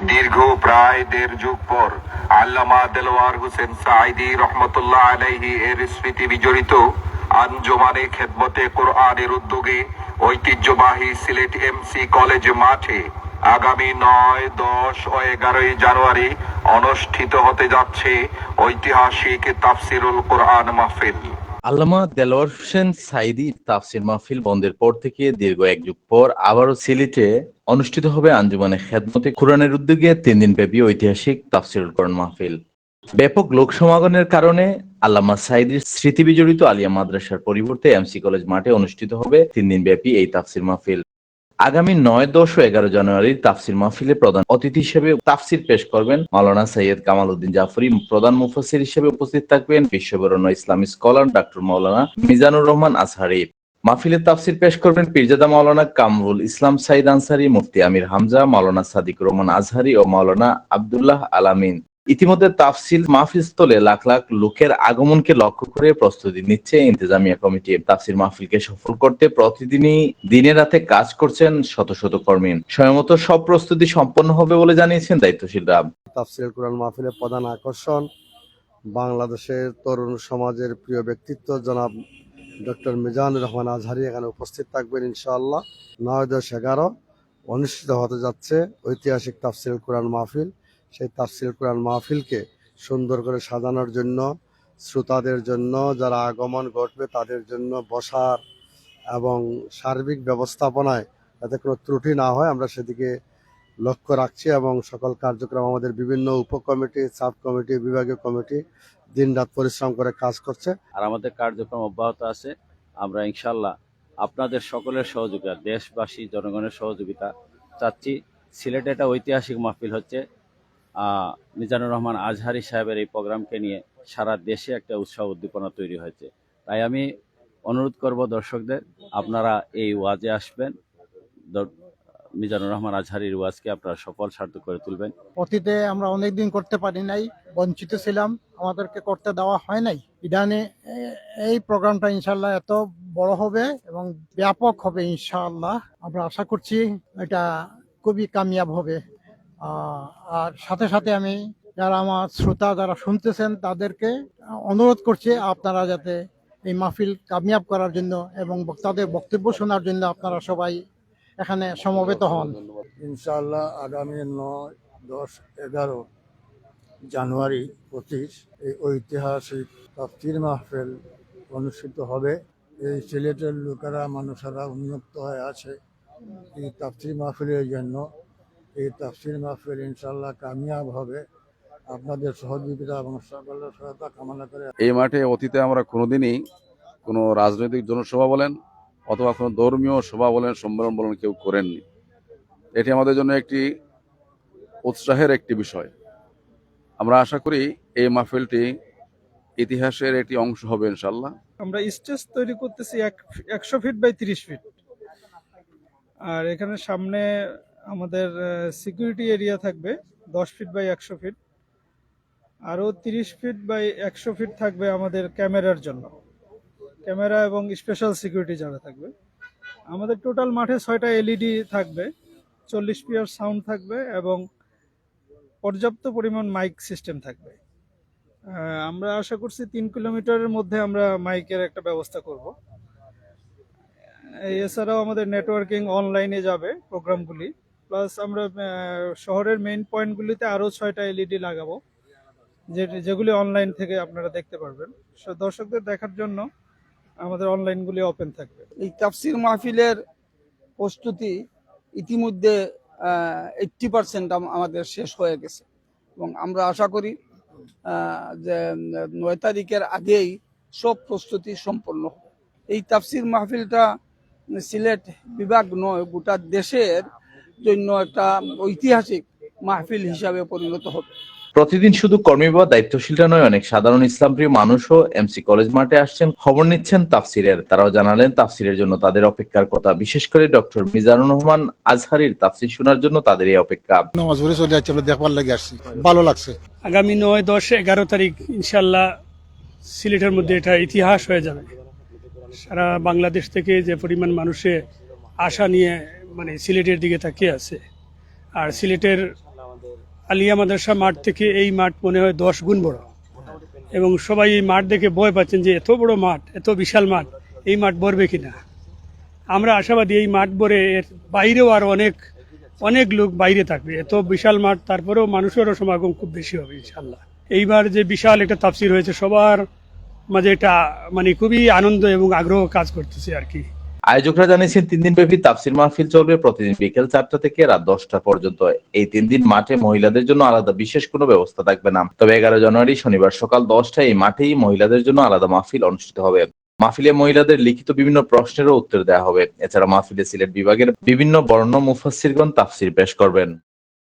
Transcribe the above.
দীর্ঘ প্রায় দেড় যুগ পর আল্লামা দেলোয়ার হোসেন সাইদি রহমতুল্লাহ আলাইহি এর স্মৃতি বিজড়িত আঞ্জমানে খেদমতে কোরআনের উদ্যোগে ঐতিহ্যবাহী সিলেট এমসি কলেজ মাঠে আগামী নয়, দশ ও এগারোই জানুয়ারি অনুষ্ঠিত হতে যাচ্ছে ঐতিহাসিক তাফসিরুল কোরআন মাহফিল। আল্লামা দেলোয়ার হোসেন সাইদি তাফসির মাহফিল বন্ধের পর থেকে দীর্ঘ এক যুগ পর আবারও সিলেটে অনুষ্ঠিত হবে আঞ্জুমানে খেদমতে। কোরআনের উদ্যোগে তিন দিন ব্যাপী ঐতিহাসিক তাফসিরুল কোরআন মাহফিল। ব্যাপক লোক সমাগমের কারণে আল্লামা সাইদির স্মৃতি বিজড়িত আলিয়া মাদ্রাসার পরিবর্তে এমসি কলেজ মাঠে অনুষ্ঠিত হবে তিন দিন ব্যাপী এই তাফসির মাহফিল। আগামী নয় দশ ও এগারো জানুয়ারি তাফসির মাহফিলে প্রধান অতিথি হিসেবে তাফসির পেশ করবেন মাওলানা সৈয়দ কামাল উদ্দিন জাফরি, প্রধান মুফাসির হিসেবে উপস্থিত থাকবেন বিশ্ববরণ্য ইসলামী স্কলার ডক্টর মাওলানা মিজানুর রহমান আজহারি। মাহফিলে তাফসির পেশ করবেন পীরজাদা মাওলানা কামরুল ইসলাম সাইদ আনসারি, মুফতি আমির হামজা, মাওলানা সাদিক রহমান আজহারি ও মাওলানা আব্দুল্লাহ আলামিন ইতিমধ্যে তাফসিল মাহফিল স্থলে লাখ লাখ লোকের আগমনকে লক্ষ্য করে প্রস্তুতি নিচ্ছে ইন্তেজামিয়া কমিটি। তাফসিল মাহফিলকে সফল করতে প্রতিদিনই দিনে রাতে কাজ করছেন শত শত কর্মী। সময়মতো সব প্রস্তুতি সম্পন্ন হবে বলে জানিয়েছেন দায়িত্বশীলরা। তাফসিল কোরআন মাহফিলের প্রধান আকর্ষণ বাংলাদেশের তরুণ সমাজের প্রিয় ব্যক্তিত্ব জনাব ডক্টর মিজানুর রহমান আজহারি এখানে উপস্থিত থাকবেন ইনশাআল্লাহ। নয় দশ এগারো অনুষ্ঠিত হতে যাচ্ছে ঐতিহাসিক তাফসিল কোরআন মাহফিল। সেই তাফসিল কোরআন মাহফিলকে সুন্দর করে সাজানোর জন্য, শ্রোতাদের জন্য, যারা আগমন ঘটবে তাদের জন্য বসার এবং সার্বিক ব্যবস্থাপনায় যাতে কোনো ত্রুটি না হয়, আমরা সেদিকে লক্ষ্য রাখছি এবং সকল কার্যক্রম আমাদের বিভিন্ন উপকমিটি সাব কমিটি বিভাগীয় কমিটি দিনরাত পরিশ্রম করে কাজ করছে। আর আমাদের কার্যক্রম অব্যাহত আছে। আমরা ইনশাল্লাহ আপনাদের সকলের সহযোগিতা, দেশবাসী, জনগণের সহযোগিতা চাচ্ছি। সিলেটে একটা ঐতিহাসিক মাহফিল হচ্ছে। মিজানুর রহমান আজহারি সাহেবের এই প্রোগ্রামকে নিয়ে সারা দেশে একটা উৎসাহ উদ্দীপনা তৈরি হয়েছে। তাই আমি অনুরোধ করব দর্শকদের, আপনারা এই ওয়াজে আসবেন। মিজানুর রহমান আজহারির ওয়াজকে আপনারা সফল সার্থক করে তুলবেন। অতীতে আমরা অনেকদিন করতে পারি নাই, বঞ্চিত ছিলাম, আমাদেরকে করতে দেওয়া হয় নাই। ইদানে এই প্রোগ্রামটা ইনশাল্লাহ এত বড় হবে এবং ব্যাপক হবে ইনশাআল্লাহ। আমরা আশা করছি এটা খুবই কামিয়াব হবে। আর সাথে সাথে আমি যারা আমার শ্রোতা যারা শুনতেছেন তাদেরকে অনুরোধ করছি আপনারা যাতে এই মাহফিল কামিয়াব করার জন্য এবং বক্তাদের বক্তব্য শোনার জন্য আপনারা সবাই এখানে সমবেত হন। ইনশাআল্লাহ আগামী নয়, দশ, এগারো জানুয়ারি পঁচিশ এই ঐতিহাসিক তাফতির মাহফিল অনুষ্ঠিত হবে। এই সিলেটের লোকেরা, মানুষেরা উন্মুক্ত হয়ে আছে এই তাফতির মাহফিলের জন্য। এই তাফতির মাহফিল ইনশাআল্লাহ কামিয়াব হবে। আপনাদের সহযোগিতা এবং সকলের সহায়তা কামনা করে এই মাঠে অতীতে আমরা কোনোদিনই কোনো রাজনৈতিক জনসভা বলেন অথবা কোনো ধর্মীয় সভা বলেন সম্মেলন বলেন কেউ করেননি। এটি আমাদের জন্য একটি উৎসাহের একটি বিষয়। আমরা আশা করি এই মাহফিলটি ইতিহাসের একটি অংশ হবে ইনশাল্লাহ আমরা স্টেজ তৈরি করতেছি এক একশো ফিট বাই তিরিশ ফিট আর এখানে সামনে আমাদের সিকিউরিটি এরিয়া থাকবে, দশ ফিট বাই একশো ফিট আরও তিরিশ ফিট বাই একশো ফিট থাকবে আমাদের ক্যামেরার জন্য। ক্যামেরা এবং স্পেশাল সিকিউরিটি যারা থাকবে। আমাদের টোটাল মাঠে ছয়টা এলইডি থাকবে, চল্লিশ পিয়ার সাউন্ড থাকবে এবং পর্যাপ্ত পরিমাণ মাইক সিস্টেম থাকবে। আমরা আশা করছি তিন কিলোমিটারের মধ্যে আমরা মাইকের একটা ব্যবস্থা করব। এছাড়াও আমাদের নেটওয়ার্কিং অনলাইনে যাবে প্রোগ্রামগুলি প্লাস আমরা শহরের মেইন পয়েন্টগুলিতে আরও ছয়টা এলইডি লাগাবো, যে, যেগুলি অনলাইন থেকে আপনারা দেখতে পারবেন। দর্শকদের দেখার জন্য আমাদের অনলাইনগুলি ওপেন থাকবে। এই তাফসির মাহফিলের প্রস্তুতি ইতিমধ্যে এইট্টি পার্সেন্ট আমাদের শেষ হয়ে গেছে। এবং আমরা আশা করি যে, নয় তারিখের আগেই সব প্রস্তুতি সম্পন্ন হবে। এই তাফসির মাহফিলটা সিলেট বিভাগ নয়, গোটা দেশের জন্য একটা ঐতিহাসিক মাহফিল হিসাবে পরিণত হবে। প্রতিদিন শুধু কর্মী বা দায়িত্বশীলরা নয় অনেক সাধারণ ইসলামপ্রিয় মানুষও এমসি কলেজ মাঠে আসছেন। খবর নিচ্ছেন তাফসিরের। তারাও জানালেন তাফসিরের জন্য তাদের অপেক্ষার কথা। বিশেষ করে ডক্টর মিজানুর রহমান আজহারির তাফসির শোনার জন্য তাদের এই অপেক্ষা। নামাজ পড়ে চলে যাচ্ছে আমরা দেখবার লাগে আসছি। ভালো লাগছে। আগামী নয় দশ এগারো তারিখ ইনশাল্লাহ সিলেটের মধ্যে এটা ইতিহাস হয়ে যাবে। সারা বাংলাদেশ থেকে যে পরিমাণ মানুষে আশা নিয়ে মানে সিলেটের দিকে তাকিয়ে আছে। আর সিলেটের আলিয়া মাদ্রাসা মাঠ থেকে এই মাঠ মনে হয় দশ গুণ বড়। এবং সবাই এই মাঠ দেখে ভয় পাচ্ছেন যে এত বড় মাঠ, এত বিশাল মাঠ, এই মাঠ ভরবে কিনা? আমরা আশাবাদী এই মাঠ ভরে এর বাইরেও আর অনেক অনেক লোক বাইরে থাকবে। এত বিশাল মাঠ, তারপরেও মানুষেরও সমাগম খুব বেশি হবে ইনশাল্লাহ এইবার যে বিশাল একটা তাফসির হয়েছে, সবার মাঝে এটা মানে খুবই আনন্দ এবং আগ্রহ কাজ করতেছে আর কি। আয়োজকরা জানিয়েছেন, তিন দিন ব্যাপী তাফসির মাহফিল চলবে প্রতিদিন বিকেল চারটা থেকে রাত দশটা পর্যন্ত। এই তিন দিন মাঠে মহিলাদের জন্য আলাদা বিশেষ কোনো ব্যবস্থা থাকবে না। তবে এগারো জানুয়ারি শনিবার সকাল দশটায় এই মাঠেই মহিলাদের জন্য আলাদা মাহফিল অনুষ্ঠিত হবে। মাহফিলে মহিলাদের লিখিত বিভিন্ন প্রশ্নেরও উত্তর দেওয়া হবে। এছাড়া মাহফিলে সিলেট বিভাগের বিভিন্ন বর্ণ মুফাসিরগণ তাফসির পেশ করবেন।